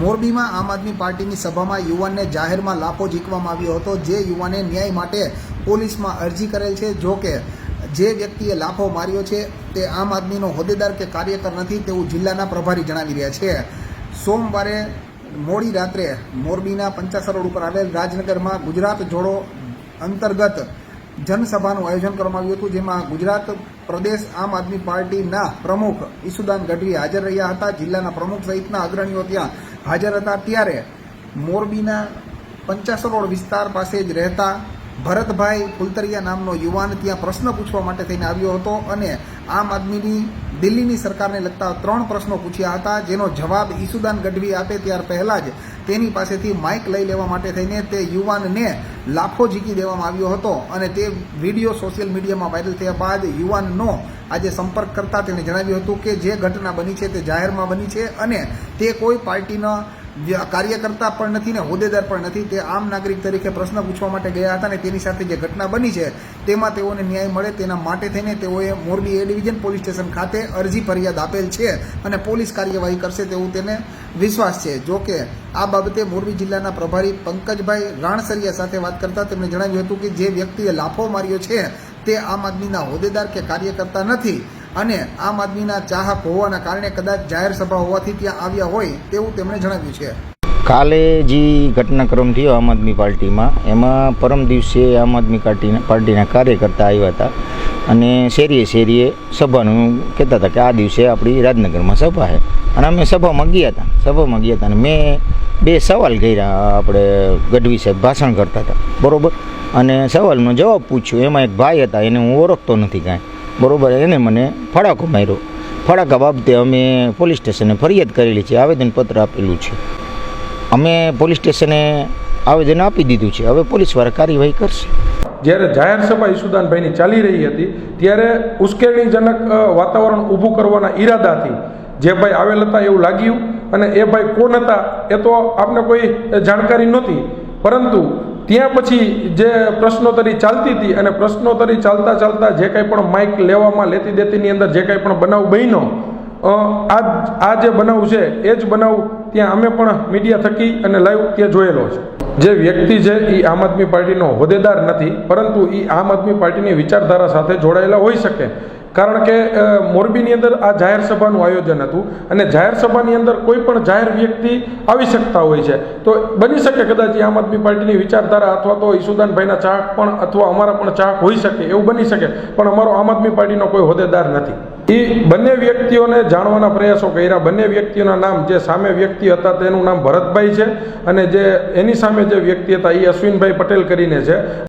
મોરબીમાં આમ આદમી પાર્ટીની સભામાં યુવાનને જાહેરમાં લાફો ઝીકવામાં આવ્યો હતો. જે યુવાને ન્યાય માટે પોલીસમાં અરજી કરેલ છે. જો કે જે વ્યક્તિએ લાફો માર્યો છે તે આમ આદમીનો હોદ્દેદાર કે કાર્યકર નથી તેવું જિલ્લાના પ્રભારી જણાવી રહ્યા છે. સોમવારે મોડી રાત્રે મોરબીના પંચાસર રોડ ઉપર આવેલ રાજનગરમાં ગુજરાત જોડો અંતર્ગત જનસભાનું આયોજન કરવામાં આવ્યું હતું, જેમાં ગુજરાત પ્રદેશ આમ આદમી પાર્ટીના પ્રમુખ ઈસુદાન ગઢવી હાજર રહ્યા હતા. જિલ્લાના પ્રમુખ સહિતના અગ્રણીઓ ત્યાં હાજર હતા ત્યારે મોરબીના પંચાસરોડ વિસ્તાર પાસે જ રહેતા ભરતભાઈ ફુલતરિયા નામનો યુવાન ત્યાં પ્રશ્ન પૂછવા માટે થઈને આવ્યો હતો અને આમ આદમીની દિલ્હીની સરકારને લગતા ત્રણ પ્રશ્નો પૂછ્યા હતા, જેનો જવાબ ઈસુદાન ગઢવી આપે ત્યાર પહેલાં જ તેની પાસેથી માઇક લઈ લેવા માટે થઈને તે યુવાનને લાફો ઝીકી દેવામાં આવ્યો હતો અને તે વીડિયો સોશિયલ મીડિયામાં વાયરલ થયા બાદ યુવાનનો આજે સંપર્ક કરતા તેણે જણાવ્યું હતું કે જે ઘટના બની છે તે જાહેરમાં બની છે અને તે કોઈ પાર્ટીના કાર્યકર્તા પણ નથી ને હોદ્દેદાર પણ નથી. તે આમ નાગરિક તરીકે પ્રશ્ન પૂછવા માટે ગયા હતા ને તેની સાથે જે ઘટના બની છે, તેમાં તેઓને ન્યાય મળે તેના માટે થઈને તેઓએ Morbi A division police station ખાતે અરજી ફરિયાદ આપેલ છે અને પોલીસ કાર્યવાહી કરશે તેવું તેને વિશ્વાસ છે. જો કે આ બાબતે મોરબી જિલ્લાના પ્રભારી પંકજભાઈ રાણસરિયા સાથે વાત કરતા તેમણે જણાવ્યું હતું કે જે વ્યક્તિએ લાફો માર્યો છે, તે આમ આદમીના હોદ્દેદાર કે કાર્યકર્તા નથી. અને આમ આદમીના ચાહક હોવાના કારણે કદાચ જાહેર સભા હોવાથી ત્યાં આવ્યા હોય તેવું તેમણે જણાવ્યું છે. કાલે જે ઘટનાક્રમ થયો આમ આદમી પાર્ટીમાં, એમાં પરમ દિવસે આમ આદમી પાર્ટીના પાર્ટીના કાર્યકર્તા આવ્યા હતા અને શેરીએ શેરીએ સભાનું કહેતા હતા કે આ દિવસે આપણી રાજનગરમાં સભા છે. અને અમે સભામાં ગયા હતા, સભામાં ગયા હતા અને મેં બે સવાલ કર્યા આપણે ગઢવી સાહેબ ભાષણ કરતા હતા, બરાબર? અને સવાલનો જવાબ પૂછ્યો. એમાં એક ભાઈ હતા, એને હું ઓળખતો નથી કાંઈ. બરાબર એને મને ફડાકો માર્યો. ફડાકા બાબતે અમે પોલીસ સ્ટેશને ફરિયાદ કરેલી છે, આવેદનપત્ર આપેલું છે. અમે પોલીસ સ્ટેશને આવેદન આપી દીધું છે, હવે પોલીસવાળા કાર્યવાહી કરશે. જ્યારે જાહેર સભા ઈસુદાનભાઈની ચાલી રહી હતી, ત્યારે ઉશ્કેરણીજનક વાતાવરણ ઊભું કરવાના ઈરાદાથી જે ભાઈ આવેલ હતા એવું લાગ્યું અને એ ભાઈ કોણ હતા એ તો આપને કોઈ જાણકારી નહોતી. પરંતુ ત્યાં પછી જે પ્રશ્નોત્તરી ચાલતી હતી અને પ્રશ્નોત્તરી ચાલતા ચાલતા જે કંઈ પણ માઇક લેવામાં લેતી દેતીની અંદર જે કંઈ પણ બનાવ બન્યો આ આ જે બનાવ છે એ જ બનાવ ત્યાં અમે પણ મીડિયા થકી અને લાઈવ ત્યાં જોયેલો છે. જે વ્યક્તિ છે, એ આમ આદમી પાર્ટીનો હોદ્દેદાર નથી, પરંતુ એ આમ આદમી પાર્ટીની વિચારધારા સાથે જોડાયેલા હોઈ શકે. કારણ કે મોરબીની અંદર આ જાહેર સભાનું આયોજન હતું અને જાહેર સભાની અંદર કોઈ પણ જાહેર વ્યક્તિ આવી શકતા હોય છે. તો બની શકે કદાચ આમ આદમી પાર્ટીની વિચારધારા અથવા તો ઈસુદાનભાઈના ચાહક પણ અથવા અમારા પણ ચાહક હોઈ શકે, એવું બની શકે. પણ અમારો આમ આદમી પાર્ટીનો કોઈ હોદ્દેદાર નથી. એ બંને વ્યક્તિઓને જાણવાના પ્રયાસો કર્યા. બંને વ્યક્તિઓના નામ, જે સામે વ્યક્તિ હતા તેનું નામ ભરતભાઈ છે અને જે એની સામે જે વ્યક્તિ હતા એ અશ્વિનભાઈ પટેલ કરીને છે.